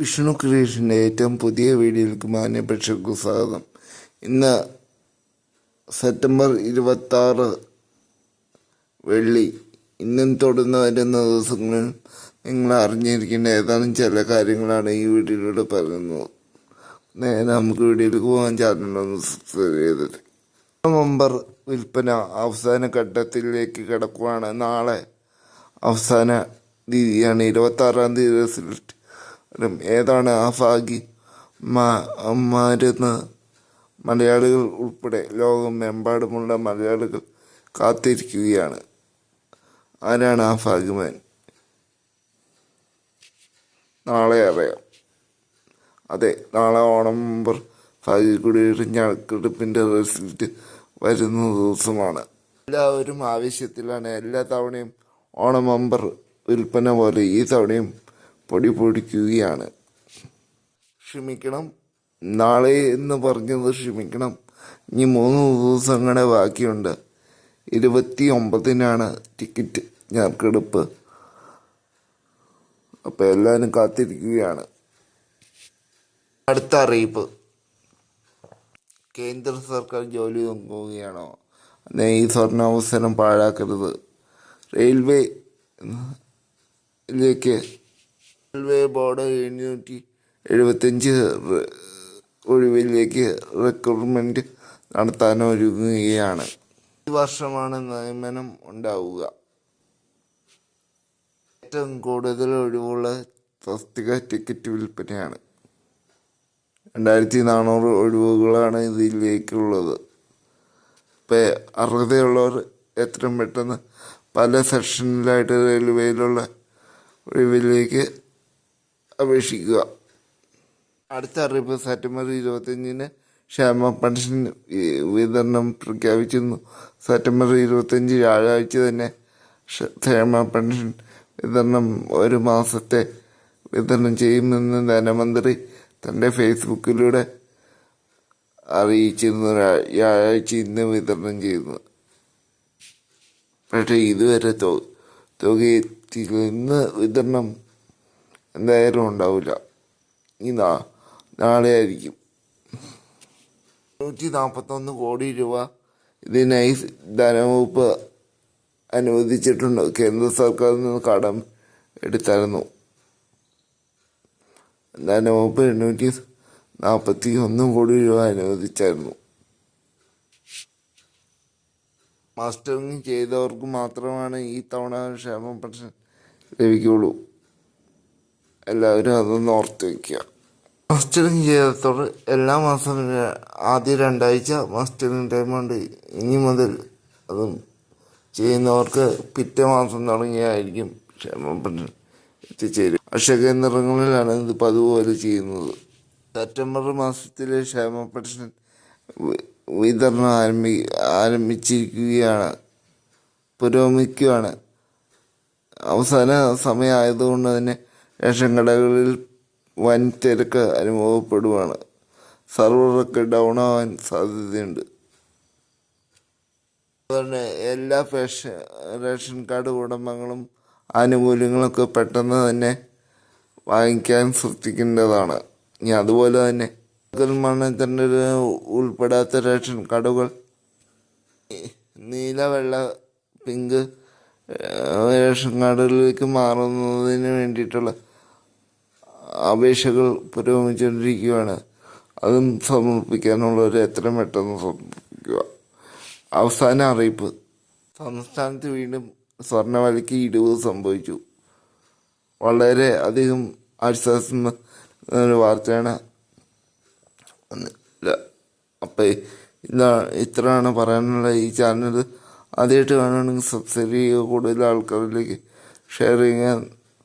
വിഷ്ണു ക്രിയേഷന്റെ ഏറ്റവും പുതിയ വീഡിയോയിലേക്ക് മാന്യ പ്രേക്ഷകർക്ക് സ്വാഗതം. ഇന്ന് സെപ്റ്റംബർ ഇരുപത്തി ആറ് വെള്ളി. ഇന്നും തുടർന്ന് വരുന്ന ദിവസങ്ങളിൽ നിങ്ങൾ അറിഞ്ഞിരിക്കേണ്ട ഏതാനും ചില കാര്യങ്ങളാണ് ഈ വീഡിയോയിലൂടെ പറയുന്നത്. നേരെ നമുക്ക് വീഡിയോയിലേക്ക് പോകാൻ ചാനലൊന്ന് സബ്സ്ക്രൈബ് ചെയ്തിട്ട്. നവംബർ വിൽപ്പന അവസാന ഘട്ടത്തിലേക്ക് കിടക്കുകയാണ് നാളെ അവസാന തീയതിയാണ് ഇരുപത്താറാം തീയതി റിസൾട്ട്. ഏതാണ് ആ ഭാഗി മ- മരുന്ന് മലയാളികൾ ഉൾപ്പെടെ ലോകമെമ്പാടുമുള്ള മലയാളികൾ കാത്തിരിക്കുകയാണ്. ആരാണ് ആ ഭാഗ്യവാൻ നാളെ അറിയാം. അതെ നാളെ ഓണം നമ്പർ ഭാഗ്യക്കുടിയുടെ ഞെടുപ്പിന്റെ റിസൾട്ട് വരുന്ന ദിവസമാണ്. എല്ലാവരും ആവശ്യത്തിലാണ് എല്ലാ തവണയും ഓണം വിൽപ്പന പോലെ ഈ തവണയും പൊടി പൊടിക്കുകയാണ്. ക്ഷമിക്കണം. നാളെ എന്ന് പറഞ്ഞത് ക്ഷമിക്കണം. ഇനി മൂന്ന് ദിവസങ്ങളുടെ ബാക്കിയുണ്ട്. ഇരുപത്തി ഒമ്പതിനാണ് ടിക്കറ്റ് ഞാർക്കെടുപ്പ് അപ്പോൾ എല്ലാവരും കാത്തിരിക്കുകയാണ്. അടുത്ത അറിയിപ്പ്. കേന്ദ്ര സർക്കാർ ജോലി നോക്കുകയാണോ? ഈ സ്വർണാവസരം പാഴാക്കരുത്. റെയിൽവേ ലേക്ക് റെയിൽവേ ബോർഡ് എഴുന്നൂറ്റി എഴുപത്തഞ്ച് ഒഴിവിലേക്ക് റിക്രൂട്ട്മെന്റ് നടത്താൻ ഒരുങ്ങുകയാണ് ഈ വർഷമാണ് നിയമനം ഉണ്ടാവുക. ഏറ്റവും കൂടുതൽ ഒഴിവുള്ള തസ്തിക ടിക്കറ്റ് വിൽപ്പനയാണ്. രണ്ടായിരത്തി നാനൂറ് ഒഴിവുകളാണ് ഇതിലേക്കുള്ളത്. ഇപ്പം അർഹതയുള്ളവർ എത്രയും പെട്ടെന്ന് പല സെക്ഷനിലായിട്ട് റെയിൽവേയിലുള്ള ഒഴിവിലേക്ക് അപേക്ഷിക്കുക. അടുത്ത അറിയിപ്പ് സെപ്റ്റംബർ ഇരുപത്തഞ്ചിന് ക്ഷേമ പെൻഷൻ വിതരണം പ്രഖ്യാപിച്ചിരുന്നു. സെപ്റ്റംബർ ഇരുപത്തഞ്ച് വ്യാഴാഴ്ച തന്നെ ക്ഷ- ക്ഷേമ പെൻഷൻ വിതരണം ഒരു മാസത്തെ വിതരണം ചെയ്യുമെന്ന് ധനമന്ത്രി തന്റെ ഫേസ്ബുക്കിലൂടെ അറിയിച്ചിരുന്നു. വ്യാ- വ്യാഴാഴ്ച ഇന്ന് വിതരണം ചെയ്യുന്നു. പക്ഷേ ഇതുവരെ തുക ഇന്ന് വിതരണം എന്തായാലും ഉണ്ടാവില്ല ഇതാ നാളെ ആയിരിക്കും നൂറ്റി നാൽപ്പത്തൊന്ന് കോടി രൂപ ഇതിനായി ധനവകുപ്പ് അനുവദിച്ചിട്ടുണ്ട്. കേന്ദ്ര സർക്കാരിൽ നിന്ന് കടം എടുത്തായിരുന്നു. ധനവകുപ്പ് എണ്ണൂറ്റി നാൽപ്പത്തി ഒന്ന് കോടി രൂപ അനുവദിച്ചായിരുന്നു. മാസ്റ്ററിങ് ചെയ്തവർക്ക് മാത്രമാണ് ഈ തവണ ക്ഷേമ പെൻഷൻ ലഭിക്കുള്ളൂ എല്ലാവരും അതൊന്ന് ഓർത്ത് വയ്ക്കുക. മാസ്റ്ററിങ് ചെയ്തതോടെ എല്ലാ മാസം ആദ്യ രണ്ടാഴ്ച മസ്റ്ററിങ് ടൈമുണ്ട് ഇനി മുതൽ അതും ചെയ്യുന്നവർക്ക് പിറ്റേ മാസം തുടങ്ങിയായിരിക്കും ക്ഷേമ പെൻഷൻ എത്തിച്ചേരും അക്ഷയ കേന്ദ്രങ്ങളിലാണ് ഇത് പതിവുപോലെ ചെയ്യുന്നത്. സെപ്റ്റംബർ മാസത്തിലെ ക്ഷേമ പെൻഷൻ വിതരണം ആരംഭി ആരംഭിച്ചിരിക്കുകയാണ്. പുരോഗമിക്കുകയാണ്. അവസാന സമയമായതുകൊണ്ട് തന്നെ റേഷൻ വൻ തിരക്ക് അനുഭവപ്പെടുവാണ്. സർവറൊക്കെ ഡൗൺ ആവാൻ സാധ്യതയുണ്ട്. അതുപോലെ എല്ലാ ഫേഷൻ റേഷൻ കാർഡ് ഉടമകളും ആനുകൂല്യങ്ങളൊക്കെ പെട്ടെന്ന് തന്നെ വാങ്ങിക്കാൻ ശ്രദ്ധിക്കേണ്ടതാണ്. ഇനി അതുപോലെ തന്നെ മണ്ണത്തിന്റെ ഉൾപ്പെടാത്ത റേഷൻ കാർഡുകൾ നീല വെള്ള പിങ്ക് റേഷൻ കാർഡുകളിലേക്ക് മാറുന്നതിന് വേണ്ടിയിട്ടുള്ള അപേക്ഷകൾ പുരോഗമിച്ചുകൊണ്ടിരിക്കുകയാണ്. അതും സമർപ്പിക്കാനുള്ളവർ എത്രയും പെട്ടെന്ന് സമർപ്പിക്കുക. അവസാന അറിയിപ്പ്. സംസ്ഥാനത്ത് വീണ്ടും സ്വർണവലയ്ക്ക് ഇടിവ് സംഭവിച്ചു. വളരെ അധികം ആശ്വാസം ഒരു വാർത്തയാണ് അപ്പോൾ അപ്പം ഇതാ ഇത്രയാണ് പറയാനുള്ള ഈ ചാനൽ. ആദ്യമായിട്ട് കാണുകയാണെങ്കിൽ സബ്സ്ക്രൈബ് ചെയ്യുക. കൂടുതൽ ആൾക്കാരിലേക്ക് ഷെയർ ചെയ്യാൻ